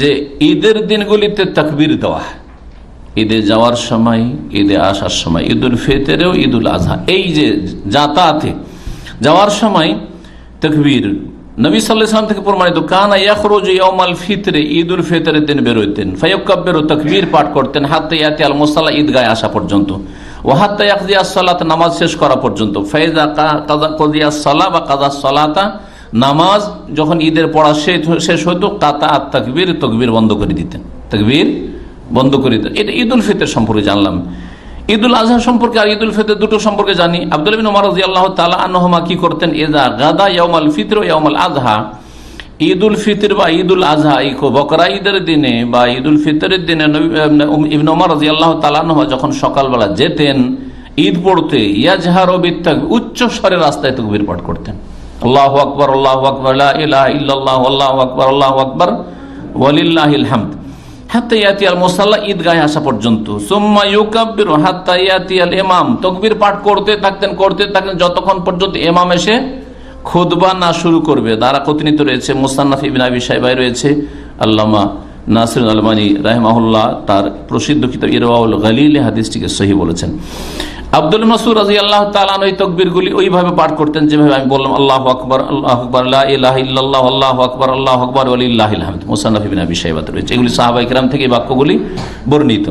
যে ঈদের দিনগুলিতে তাকবীর দেওয়া ঈদে যাওয়ার সময়, ঈদে আসার সময় ঈদ উল ফিতরেও ঈদ উল আজহা এই যে যাতায়াতে যাওয়ার সময় তকবীর। নবী সাল্লাম থেকে প্রমাণিত, কানা ইয়াখরুজ ইয়াউমাল ফিতরে ঈদ উল ফিতরের দিন বেরোতেন। ফায়ুকাব্বের তকবীর পাঠ করতেন হাতে ইয়াতে আল মোসাল্লা ঈদগায় আসা পর্যন্ত। ও হাত্তা ইয়াকদিয়া সালাত, নামাজ শেষ করা পর্যন্ত। ফাইজা কাজা কদিয়া সালা বা কাজা সালাতা নামাজ যখন ঈদের পড়া শেষ- হতো কাতা আর তকবীর তকবীর বন্ধ করে দিতেন। তকবীর বন্ধ করে দিতেন। এটা ঈদ উল ফিতর সম্পর্কে জানলাম। ঈদ উল আজহা সম্পর্কে আর ঈদ উল ফিতর দুটো সম্পর্কে জানি। আব্দুল বিন ওমর রাদিয়াল্লাহু তাআলা আনহুমা কি করতেন? এজা গাদা ইয়াউমাল ফিতর ও ইয়াউমাল আজহা ঈদ উল ফিতর বা ঈদ উল আজহা এই বকরা ঈদের দিনে বা ঈদ উল ফিতরের দিনে ইবনে ওমর রাদিয়াল্লাহু তাআলা আনহুমা যখন সকালবেলা যেতেন, ঈদ পড়তে, ইয়াজহার বিত্তাক, উচ্চ স্বরে রাস্তায় তকবীর পাঠ করতেন। আল্লাহ আকবর আল্লাহ আকবর ইলাহা ইল্লাল্লাহ, আল্লাহু আকবর আল্লাহু আকবর ওয়ালিল্লাহিল হামদ হাত্তা ইয়াতি আল মুসাল্লা ঈদগাহে আসা পর্যন্ত। সুম্মা ইউকাব্বিরু হাত্তা ইয়াতি আল ইমাম। তাকবীর পাঠ করতে থাকতেন করতে থাকতেন, যতক্ষণ পর্যন্ত ইমাম এসে খুতবা না শুরু করবে। দ্বারা কতিনিত রয়েছে, মুসান্নাফ ইবিন আবি সাহেবাই রয়েছে। আল্লামা নাসির আলমানি রাহমাহুল্লাহ তার প্রসিদ্ধ কিতাব ইরওয়াউল গালিল হাদিসটিকে সহি বলেছেন। আব্দুল মাসুর রাজি আল্লাহ তালান ওই তকবিরগুলি ওইভাবে পাঠ করতেন যেভাবে আমি বললাম, আল্লাহ আকবর আল্লাহ আকবর আল্লাহ ইহ আল্লাহ আকবর আল্লাহ আকবর আলিল্লাহ মুসান্নাফ ইবিন আবি রয়েছে। এগুলি সাহাবাইকরাম থেকে বাক্যগুলি বর্ণিত।